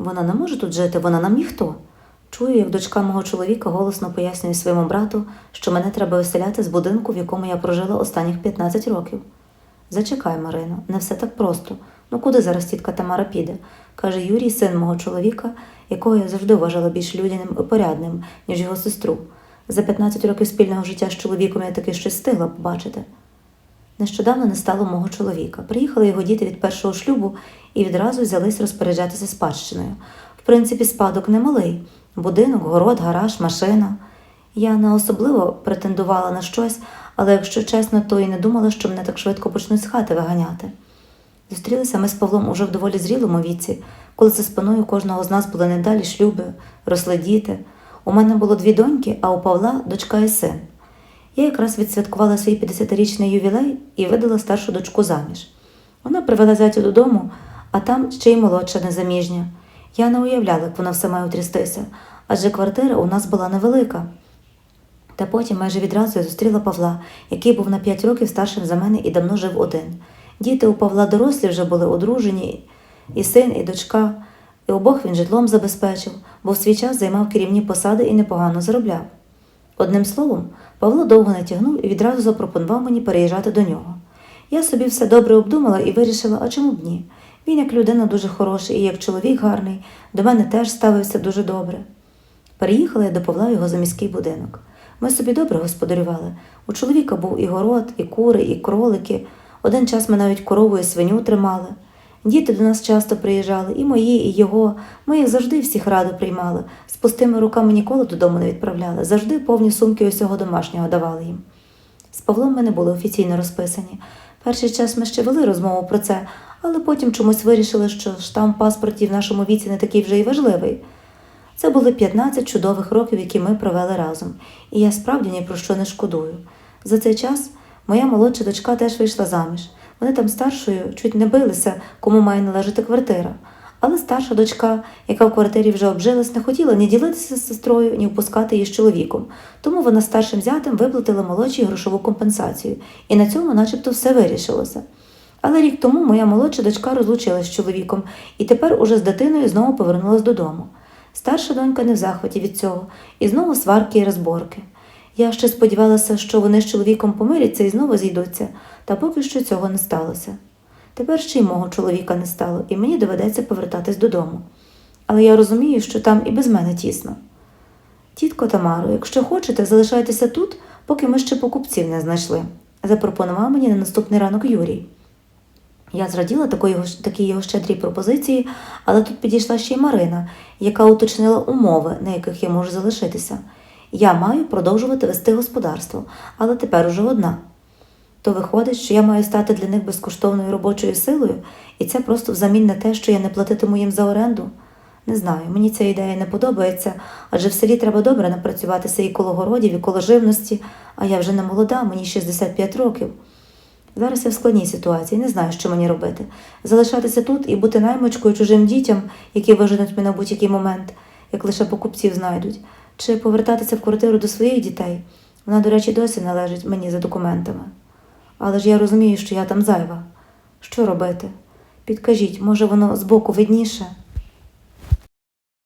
Вона не може тут жити, вона нам ніхто. Чую, як дочка мого чоловіка голосно пояснює своєму брату, що мене треба виселяти з будинку, в якому я прожила останніх 15 років. Зачекай, Марино, не все так просто. Ну куди зараз тітка Тамара піде? каже Юрій, син мого чоловіка, якого я завжди вважала більш людяним і порядним, ніж його сестру. За 15 років спільного життя з чоловіком я таки щось встигла побачити. Нещодавно не стало мого чоловіка. Приїхали його діти від першого шлюбу і відразу взялись розпоряджатися спадщиною. В принципі, спадок немалий будинок, город, гараж, машина. Я не особливо претендувала на щось, але якщо чесно, то і не думала, що мене так швидко почнуть з хати виганяти. Зустрілися ми з Павлом уже в доволі зрілому віці, коли за спиною кожного з нас були недалі шлюби, росли діти. У мене було дві доньки, а у Павла дочка і син. Я якраз відсвяткувала свій 50-річний ювілей і видала старшу дочку заміж. Вона привела зятю додому, а там ще й молодша незаміжня. Я не уявляла, як вона все має утрястися, адже квартира у нас була невелика. Та потім майже відразу я зустріла Павла, який був на 5 років старшим за мене і давно жив один. Діти у Павла дорослі вже були одружені, і син, і дочка, і обох він житлом забезпечив, бо в свій час займав керівні посади і непогано заробляв. Одним словом, Павло довго не тягнув і відразу запропонував мені переїжджати до нього. Я собі все добре обдумала і вирішила, а чому б ні? Він як людина дуже хороший і як чоловік гарний, до мене теж ставився дуже добре. Переїхала я до Павла його заміський будинок. Ми собі добре господарювали. У чоловіка був і город, і кури, і кролики. Один час ми навіть корову і свиню тримали. Діти до нас часто приїжджали, і мої, і його. Ми їх завжди всіх радо приймали. З пустими руками ніколи додому не відправляли, завжди повні сумки усього домашнього давали їм. З Павлом ми не були офіційно розписані. Перший час ми ще вели розмову про це, але потім чомусь вирішили, що штамп паспорті в нашому віці не такий вже й важливий. Це були 15 чудових років, які ми провели разом, і я справді ні про що не шкодую. За цей час моя молодша дочка теж вийшла заміж. Вони там старшою чуть не билися, кому має належати квартира. Але старша дочка, яка в квартирі вже обжилась, не хотіла ні ділитися з сестрою, ні впускати її з чоловіком. Тому вона старшим зятем виплатила молодшій грошову компенсацію, і на цьому, начебто, все вирішилося. Але рік тому моя молодша дочка розлучилась з чоловіком і тепер уже з дитиною знову повернулась додому. Старша донька не в захваті від цього, і знову сварки і розборки. Я ще сподівалася, що вони з чоловіком помиряться і знову зійдуться, та поки що цього не сталося. Тепер ще й мого чоловіка не стало, і мені доведеться повертатись додому. Але я розумію, що там і без мене тісно. Тітко Тамаро, якщо хочете, залишайтеся тут, поки ми ще покупців не знайшли, запропонував мені на наступний ранок Юрій. Я зраділа такої, такій його щедрій пропозиції, але тут підійшла ще й Марина, яка уточнила умови, на яких я можу залишитися. Я маю продовжувати вести господарство, але тепер уже одна. То виходить, що я маю стати для них безкоштовною робочою силою, і це просто взамін на те, що я не платитиму їм за оренду. Не знаю, мені ця ідея не подобається, адже в селі треба добре напрацюватися і коло городів, і коло живності, а я вже не молода, мені 65 років. Зараз я в складній ситуації, не знаю, що мені робити. Залишатися тут і бути наймичкою чужим дітям, які виженуть мене в будь-який момент, як лише покупців знайдуть, чи повертатися в квартиру до своїх дітей. Вона, до речі, досі належить мені за документами. Але ж я розумію, що я там зайва. Що робити? Підкажіть, може, воно збоку видніше?